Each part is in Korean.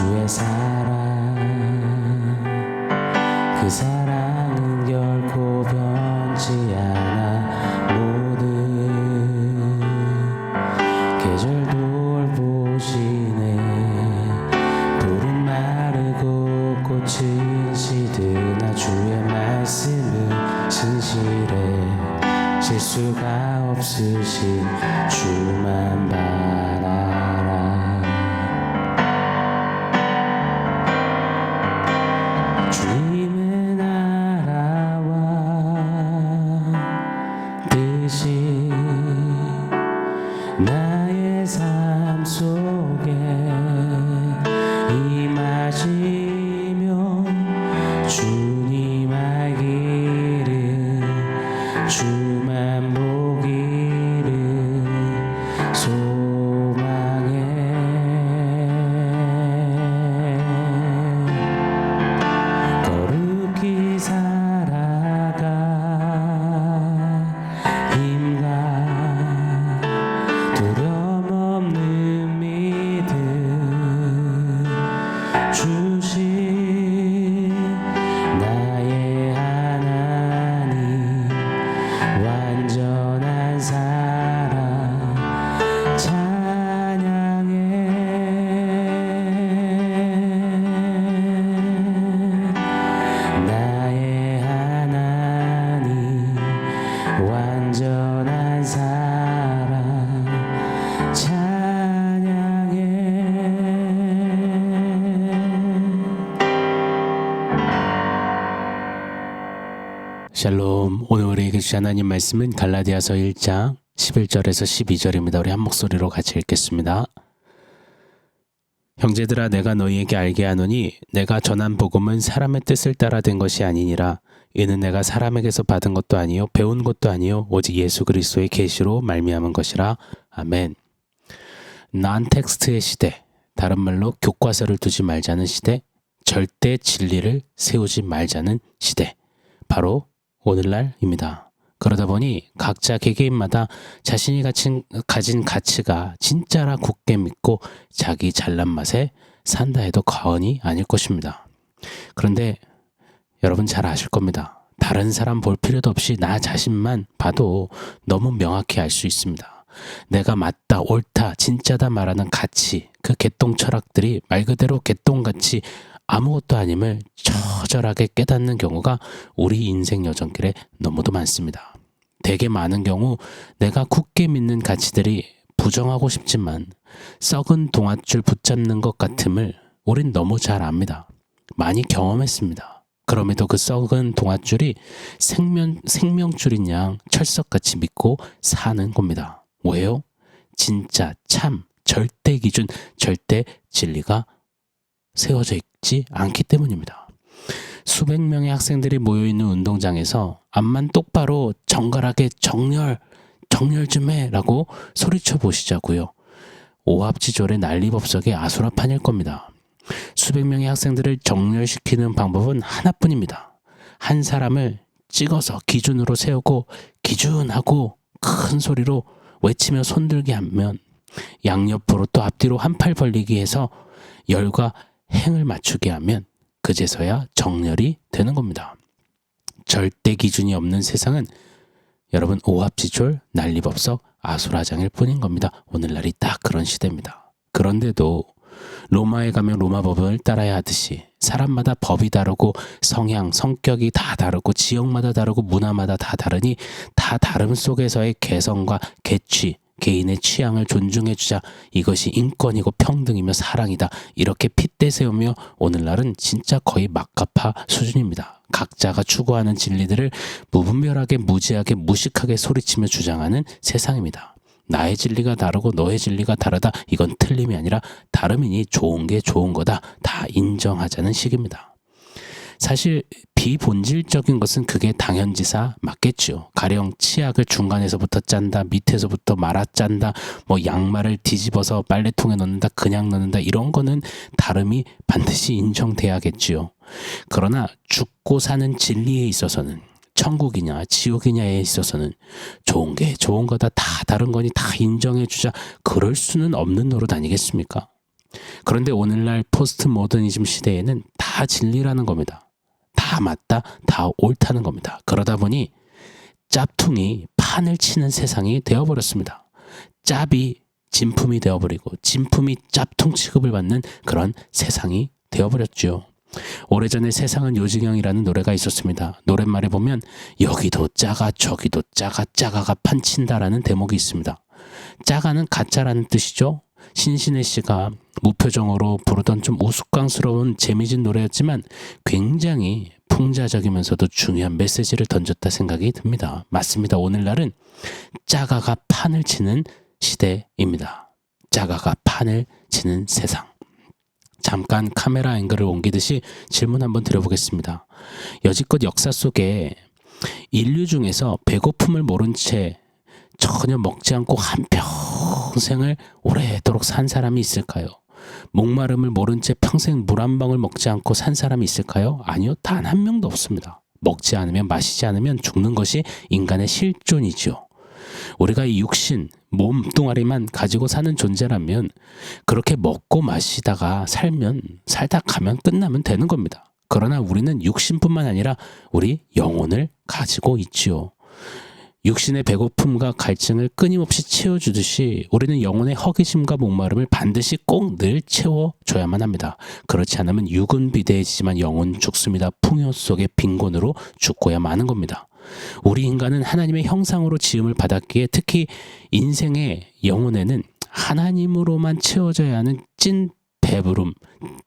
주의 사랑. 그 사랑 뜻 샬롬 오늘 우리에게 주신 하나님 말씀은 갈라디아서 1장 11절에서 12절입니다. 우리 한 목소리로 같이 읽겠습니다. 형제들아 내가 너희에게 알게 하노니 내가 전한 복음은 사람의 뜻을 따라 된 것이 아니니라 이는 내가 사람에게서 받은 것도 아니요 배운 것도 아니요 오직 예수 그리스도의 계시로 말미암은 것이라 아멘. 난 텍스트의 시대 다른 말로 교과서를 두지 말자는 시대 절대 진리를 세우지 말자는 시대 바로 오늘날입니다. 그러다 보니 각자 개개인마다 자신이 가진, 가진 가치가 진짜라 굳게 믿고 자기 잘난 맛에 산다 해도 과언이 아닐 것입니다. 그런데 여러분 잘 아실 겁니다. 다른 사람 볼 필요도 없이 나 자신만 봐도 너무 명확히 알 수 있습니다. 내가 맞다, 옳다, 진짜다 말하는 가치, 그 개똥 철학들이 말 그대로 개똥같이 아무것도 아님을 처절하게 깨닫는 경우가 우리 인생 여정길에 너무도 많습니다. 되게 많은 경우 내가 굳게 믿는 가치들이 부정하고 싶지만 썩은 동아줄 붙잡는 것 같음을 우린 너무 잘 압니다. 많이 경험했습니다. 그럼에도 그 썩은 동아줄이 생명, 생명줄인 양 철석같이 믿고 사는 겁니다. 왜요? 진짜 참 절대 기준 절대 진리가 세워져 있지 않기 때문입니다. 수백 명의 학생들이 모여 있는 운동장에서 앞만 똑바로 정갈하게 정렬 정렬 좀 해라고 소리쳐 보시자고요. 오합지졸의 난리법석의 아수라판일 겁니다. 수백 명의 학생들을 정렬시키는 방법은 하나뿐입니다. 한 사람을 찍어서 기준으로 세우고 기준하고 큰 소리로 외치며 손들게 하면 양옆으로 또 앞뒤로 한 팔 벌리기 해서 열과 행을 맞추게 하면 그제서야 정렬이 되는 겁니다. 절대 기준이 없는 세상은 여러분 오합지졸 난리법석 아수라장일 뿐인 겁니다. 오늘날이 딱 그런 시대입니다. 그런데도 로마에 가면 로마 법을 따라야 하듯이 사람마다 법이 다르고 성향, 성격이 다 다르고 지역마다 다르고 문화마다 다 다르니 다 다름 속에서의 개성과 개취, 개인의 취향을 존중해 주자 이것이 인권이고 평등이며 사랑이다 이렇게 핏대 세우며 오늘날은 진짜 거의 막가파 수준입니다. 각자가 추구하는 진리들을 무분별하게 무지하게 무식하게 소리치며 주장하는 세상입니다. 나의 진리가 다르고 너의 진리가 다르다 이건 틀림이 아니라 다름이니 좋은 게 좋은 거다 다 인정하자는 식입니다. 사실 비본질적인 것은 그게 당연지사 맞겠죠. 가령 치약을 중간에서부터 짠다, 밑에서부터 말아 짠다, 뭐 양말을 뒤집어서 빨래통에 넣는다, 그냥 넣는다 이런 거는 다름이 반드시 인정돼야겠지요. 그러나 죽고 사는 진리에 있어서는 천국이냐 지옥이냐에 있어서는 좋은 게 좋은 거다 다 다른 거니 다 인정해 주자 그럴 수는 없는 노릇 아니겠습니까? 그런데 오늘날 포스트 모더니즘 시대에는 다 진리라는 겁니다. 다 맞다, 다 옳다는 겁니다. 그러다 보니 짭퉁이 판을 치는 세상이 되어버렸습니다. 짭이 진품이 되어버리고 진품이 짭퉁 취급을 받는 그런 세상이 되어버렸죠. 오래전에 세상은 요지경이라는 노래가 있었습니다. 노랫말에 보면 여기도 짜가 저기도 짜가 짜가가 판친다라는 대목이 있습니다. 짜가는 가짜라는 뜻이죠. 신신혜 씨가 무표정으로 부르던 좀 우스꽝스러운 재미진 노래였지만 굉장히 풍자적이면서도 중요한 메시지를 던졌다 생각이 듭니다. 맞습니다. 오늘날은 짜가가 판을 치는 시대입니다. 짜가가 판을 치는 세상. 잠깐 카메라 앵글을 옮기듯이 질문 한번 드려보겠습니다. 여지껏 역사 속에 인류 중에서 배고픔을 모른 채 전혀 먹지 않고 한평생을 오래도록 산 사람이 있을까요? 목마름을 모른 채 평생 물 한 방울 먹지 않고 산 사람이 있을까요? 아니요, 단 한 명도 없습니다. 먹지 않으면 마시지 않으면 죽는 것이 인간의 실존이죠. 우리가 이 육신, 몸뚱아리만 가지고 사는 존재라면 그렇게 먹고 마시다가 살면 살다 가면 끝나면 되는 겁니다. 그러나 우리는 육신뿐만 아니라 우리 영혼을 가지고 있지요. 육신의 배고픔과 갈증을 끊임없이 채워주듯이 우리는 영혼의 허기짐과 목마름을 반드시 꼭 늘 채워줘야만 합니다. 그렇지 않으면 육은 비대해지지만 영혼 죽습니다. 풍요 속의 빈곤으로 죽고야 마는 겁니다. 우리 인간은 하나님의 형상으로 지음을 받았기에 특히 인생의 영혼에는 하나님으로만 채워져야 하는 찐 배부름,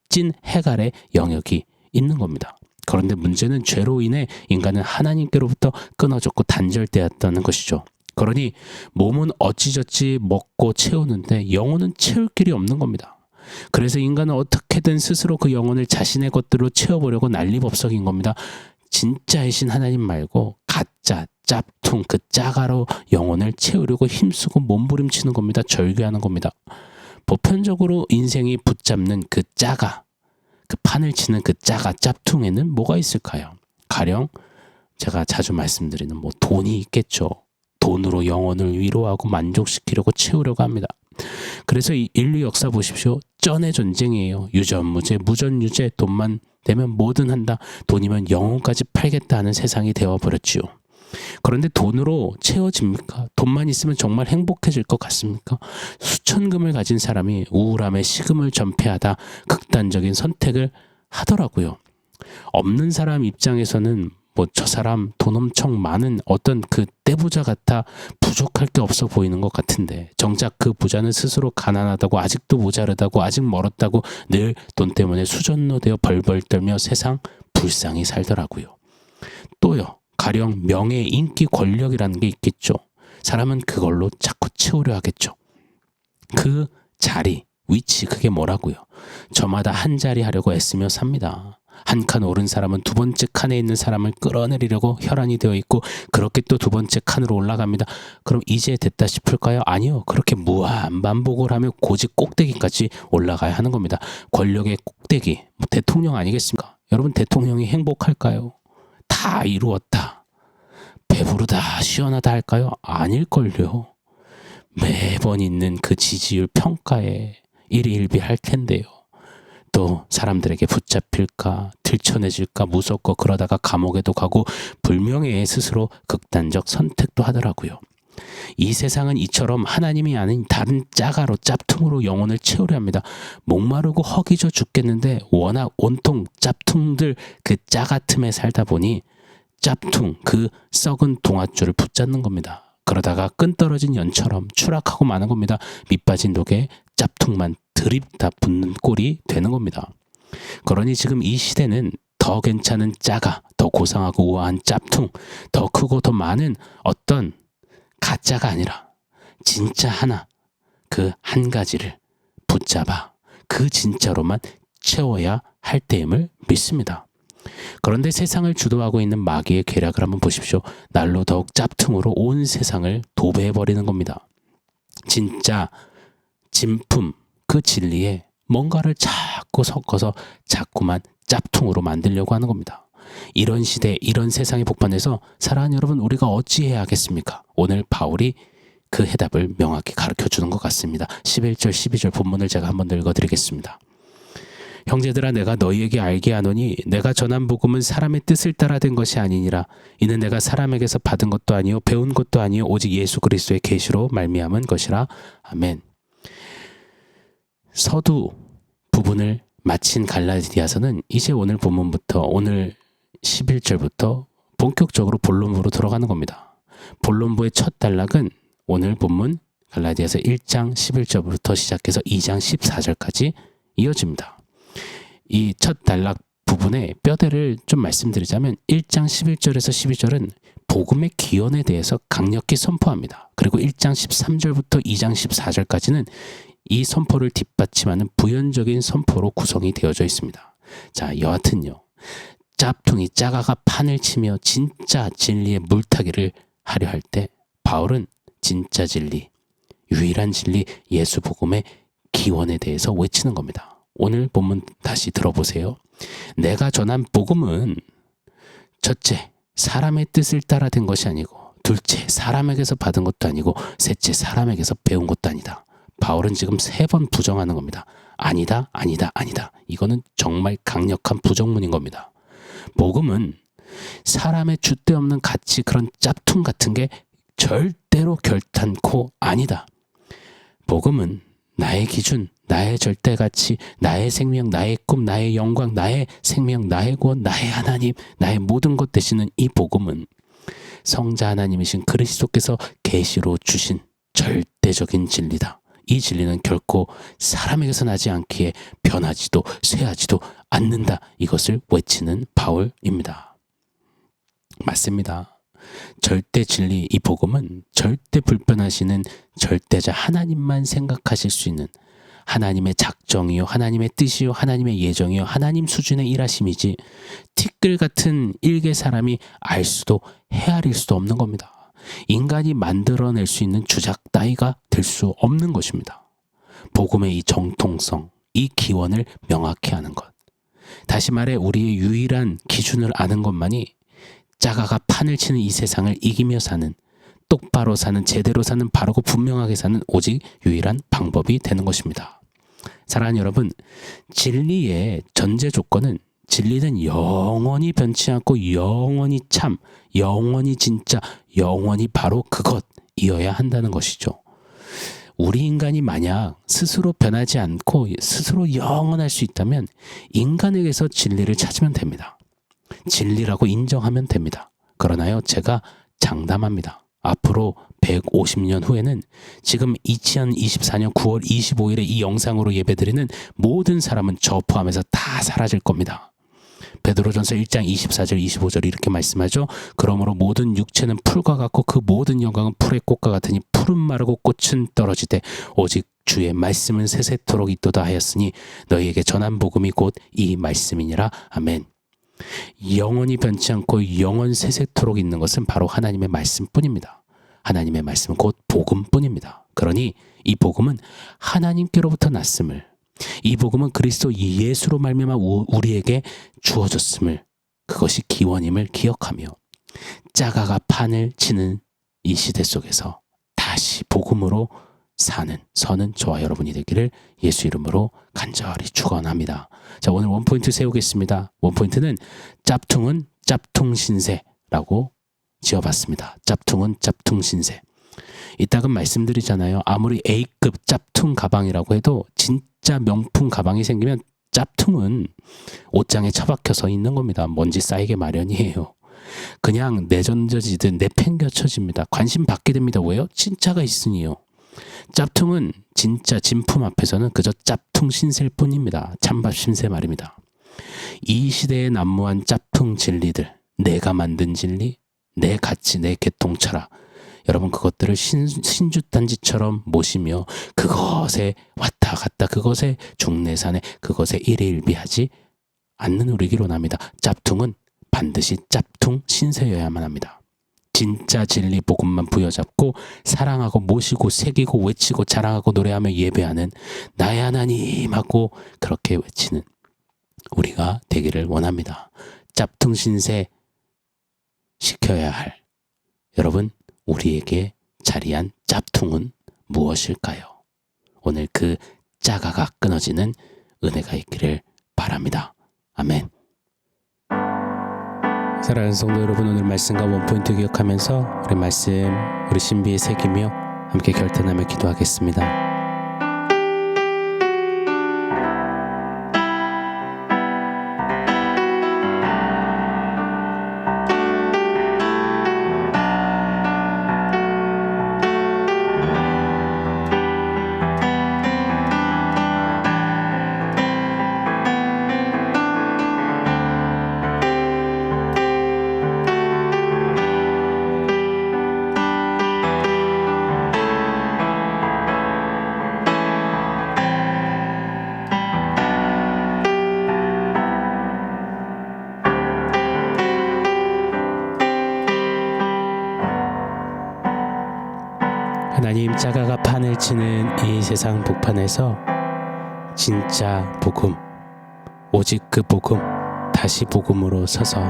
찐 해갈의 영역이 있는 겁니다. 그런데 문제는 죄로 인해 인간은 하나님께로부터 끊어졌고 단절되었다는 것이죠. 그러니 몸은 어찌저찌 먹고 채우는데 영혼은 채울 길이 없는 겁니다. 그래서 인간은 어떻게든 스스로 그 영혼을 자신의 것들로 채워보려고 난리법석인 겁니다. 진짜의 신 하나님 말고 가짜 짭퉁 그 짜가로 영혼을 채우려고 힘쓰고 몸부림치는 겁니다. 절규하는 겁니다. 보편적으로 인생이 붙잡는 그 짜가 그 판을 치는 그 짜가 짭퉁에는 뭐가 있을까요? 가령 제가 자주 말씀드리는 뭐 돈이 있겠죠. 돈으로 영혼을 위로하고 만족시키려고 채우려고 합니다. 그래서 이 인류 역사 보십시오. 쩐의 전쟁이에요. 유전무죄, 무전유죄, 돈만 되면 뭐든 한다. 돈이면 영혼까지 팔겠다 하는 세상이 되어버렸지요. 그런데 돈으로 채워집니까? 돈만 있으면 정말 행복해질 것 같습니까? 수천금을 가진 사람이 우울함에 식음을 전폐하다 극단적인 선택을 하더라고요. 없는 사람 입장에서는 뭐 저 사람 돈 엄청 많은 어떤 그 떼부자 같아 부족할 게 없어 보이는 것 같은데 정작 그 부자는 스스로 가난하다고 아직도 모자르다고 아직 멀었다고 늘 돈 때문에 수전노 되어 벌벌 떨며 세상 불쌍히 살더라고요. 또요. 가령 명예, 인기, 권력이라는 게 있겠죠. 사람은 그걸로 자꾸 채우려 하겠죠. 그 자리, 위치, 그게 뭐라고요? 저마다 한 자리 하려고 애쓰며 삽니다. 한 칸 오른 사람은 두 번째 칸에 있는 사람을 끌어내리려고 혈안이 되어 있고 그렇게 또 두 번째 칸으로 올라갑니다. 그럼 이제 됐다 싶을까요? 아니요. 그렇게 무한 반복을 하며 고집 꼭대기까지 올라가야 하는 겁니다. 권력의 꼭대기, 뭐 대통령 아니겠습니까? 여러분 대통령이 행복할까요? 다 이루었다. 배부르다, 시원하다 할까요? 아닐걸요. 매번 있는 그 지지율 평가에 일희일비할 텐데요. 또 사람들에게 붙잡힐까, 들춰내질까 무섭고 그러다가 감옥에도 가고 불명예에 스스로 극단적 선택도 하더라고요. 이 세상은 이처럼 하나님이 아닌 다른 짜가로 짭퉁으로 영혼을 채우려 합니다. 목마르고 허기져 죽겠는데 워낙 온통 짭퉁들 그 짜가 틈에 살다 보니 짭퉁 그 썩은 동아줄을 붙잡는 겁니다. 그러다가 끈 떨어진 연처럼 추락하고 마는 겁니다. 밑빠진 독에 짭퉁만 드립다 붙는 꼴이 되는 겁니다. 그러니 지금 이 시대는 더 괜찮은 짜가, 더 고상하고 우아한 짭퉁, 더 크고 더 많은 어떤 가짜가 아니라 진짜 하나, 그 한 가지를 붙잡아 그 진짜로만 채워야 할 때임을 믿습니다. 그런데 세상을 주도하고 있는 마귀의 계략을 한번 보십시오. 날로 더욱 짭퉁으로 온 세상을 도배해버리는 겁니다. 진짜 진품, 그 진리에 뭔가를 자꾸 섞어서 자꾸만 짭퉁으로 만들려고 하는 겁니다. 이런 시대, 이런 세상의 복판에서 사랑하는 여러분, 우리가 어찌해야 하겠습니까? 오늘 바울이 그 해답을 명확히 가르쳐 주는 것 같습니다. 11절, 12절 본문을 제가 한번 읽어 드리겠습니다. 형제들아 내가 너희에게 알게 하노니 내가 전한 복음은 사람의 뜻을 따라 된 것이 아니니라 이는 내가 사람에게서 받은 것도 아니요 배운 것도 아니요 오직 예수 그리스도의 계시로 말미암은 것이라 아멘. 서두 부분을 마친 갈라디아서는 이제 오늘 본문부터 오늘 11절부터 본격적으로 본론부로 들어가는 겁니다. 본론부의 첫 단락은 오늘 본문 갈라디아서 1장 11절부터 시작해서 2장 14절까지 이어집니다. 이 첫 단락 부분의 뼈대를 좀 말씀드리자면 1장 11절에서 12절은 복음의 기원에 대해서 강력히 선포합니다. 그리고 1장 13절부터 2장 14절까지는 이 선포를 뒷받침하는 부연적인 선포로 구성이 되어져 있습니다. 자, 여하튼요. 짭퉁이 짜가가 판을 치며 진짜 진리의 물타기를 하려 할 때 바울은 진짜 진리, 유일한 진리 예수 복음의 기원에 대해서 외치는 겁니다. 오늘 본문 다시 들어보세요. 내가 전한 복음은 첫째, 사람의 뜻을 따라 된 것이 아니고 둘째, 사람에게서 받은 것도 아니고 셋째, 사람에게서 배운 것도 아니다. 바울은 지금 세 번 부정하는 겁니다. 아니다, 아니다, 아니다. 이거는 정말 강력한 부정문인 겁니다. 복음은 사람의 줏대 없는 가치 그런 짭퉁 같은 게 절대로 결탄코 아니다. 복음은 나의 기준, 나의 절대 가치, 나의 생명, 나의 꿈, 나의 영광, 나의 생명, 나의 구원, 나의 하나님, 나의 모든 것 되시는 이 복음은 성자 하나님이신 그리스도께서 계시로 주신 절대적인 진리다. 이 진리는 결코 사람에게서 나지 않기에 변하지도 쇠하지도 않는다. 이것을 외치는 바울입니다. 맞습니다. 절대 진리 이 복음은 절대 불변하시는 절대자 하나님만 생각하실 수 있는 하나님의 작정이요 하나님의 뜻이요 하나님의 예정이요 하나님 수준의 일하심이지 티끌 같은 일개 사람이 알 수도 헤아릴 수도 없는 겁니다. 인간이 만들어낼 수 있는 주작 따위가 될 수 없는 것입니다. 복음의 이 정통성, 이 기원을 명확히 하는 것. 다시 말해 우리의 유일한 기준을 아는 것만이 짜가가 판을 치는 이 세상을 이기며 사는 똑바로 사는 제대로 사는 바르고 분명하게 사는 오직 유일한 방법이 되는 것입니다. 사랑하는 여러분, 진리의 전제 조건은 진리는 영원히 변치 않고 영원히 참, 영원히 진짜, 영원히 바로 그것이어야 한다는 것이죠. 우리 인간이 만약 스스로 변하지 않고 스스로 영원할 수 있다면 인간에게서 진리를 찾으면 됩니다. 진리라고 인정하면 됩니다. 그러나요, 제가 장담합니다. 앞으로 150년 후에는 지금 2024년 9월 25일에 이 영상으로 예배드리는 모든 사람은 저 포함해서 다 사라질 겁니다. 베드로전서 1장 24절 25절 이렇게 말씀하죠. 그러므로 모든 육체는 풀과 같고 그 모든 영광은 풀의 꽃과 같으니 풀은 마르고 꽃은 떨어지되 오직 주의 말씀은 세세토록 있도다 하였으니 너희에게 전한 복음이 곧 이 말씀이니라. 아멘. 영원히 변치 않고 영원 세세토록 있는 것은 바로 하나님의 말씀뿐입니다. 하나님의 말씀은 곧 복음뿐입니다. 그러니 이 복음은 하나님께로부터 났음을 이 복음은 그리스도 예수로 말미암아 우리에게 주어졌음을 그것이 기원임을 기억하며 짜가가 판을 치는 이 시대 속에서 다시 복음으로 사는 서는 저와 여러분이 되기를 예수 이름으로 간절히 축원합니다. 자 오늘 원 포인트 세우겠습니다. 원 포인트는 짭퉁은 짭퉁 신세라고 지어봤습니다. 짭퉁은 짭퉁 신세. 이따금 말씀드리잖아요. 아무리 A급 짭퉁 가방이라고 해도 진짜 명품 가방이 생기면 짭퉁은 옷장에 처박혀서 있는 겁니다. 먼지 쌓이게 마련이에요. 그냥 내전져지든 내팽겨쳐집니다. 관심 받게 됩니다. 왜요? 진짜가 있으니요. 짭퉁은 진짜 진품 앞에서는 그저 짭퉁 신세일 뿐입니다. 찬밥 신세 말입니다. 이 시대에 난무한 짭퉁 진리들, 내가 만든 진리, 내 가치, 내 개통 철학, 여러분 그것들을 신, 신주단지처럼 모시며 그것에 왔다 갔다 그것에 중내산에 그것에 일일비하지 않는 우리길 원합니다. 짭퉁은 반드시 짭퉁 신세여야만 합니다. 진짜 진리 복음만 부여잡고 사랑하고 모시고 새기고 외치고 자랑하고 노래하며 예배하는 나의 하나님 하고 그렇게 외치는 우리가 되기를 원합니다. 짭퉁 신세 시켜야 할 여러분 우리에게 자리한 짭퉁은 무엇일까요? 오늘 그 짜가가 끊어지는 은혜가 있기를 바랍니다. 아멘. 사랑하는 성도 여러분 오늘 말씀과 원포인트 기억하면서 우리 말씀 우리 신비에 새기며 함께 결단하며 기도하겠습니다. 세상 복판에서 진짜 복음 오직 그 복음 다시 복음으로 서서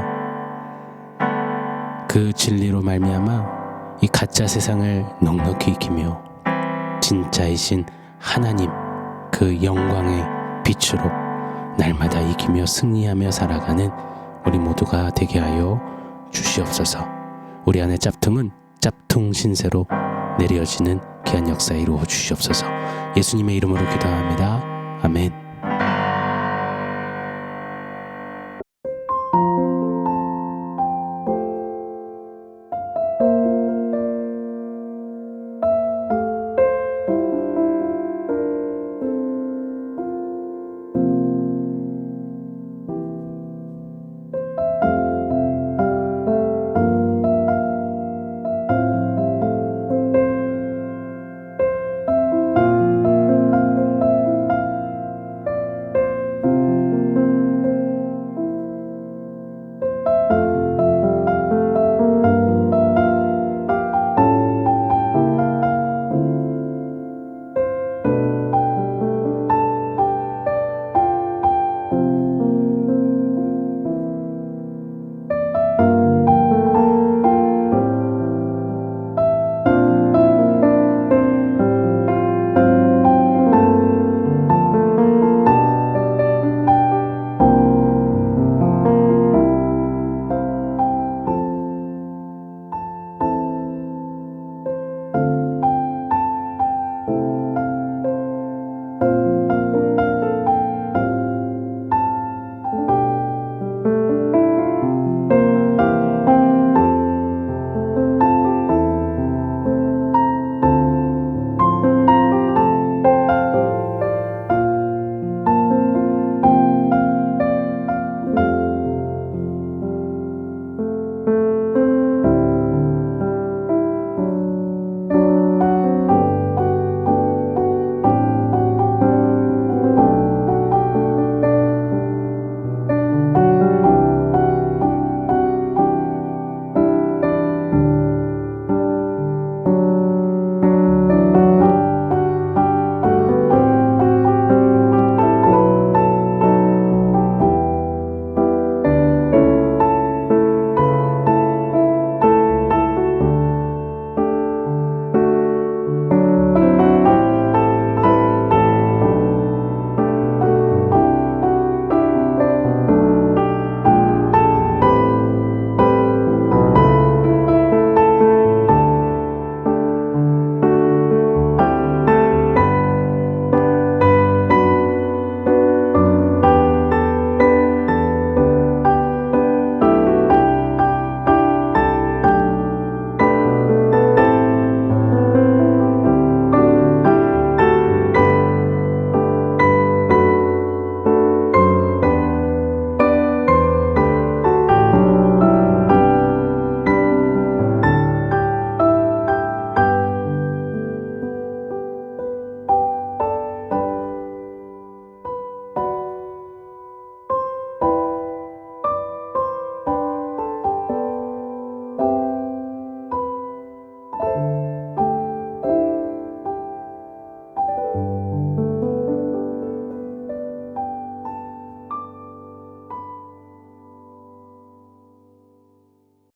그 진리로 말미암아 이 가짜 세상을 넉넉히 이기며 진짜이신 하나님 그 영광의 빛으로 날마다 이기며 승리하며 살아가는 우리 모두가 되게 하여 주시옵소서. 우리 안의 짭퉁은 짭퉁 신세로 내려지는 귀한 역사 이루어 주시옵소서. 예수님의 이름으로 기도합니다. 아멘.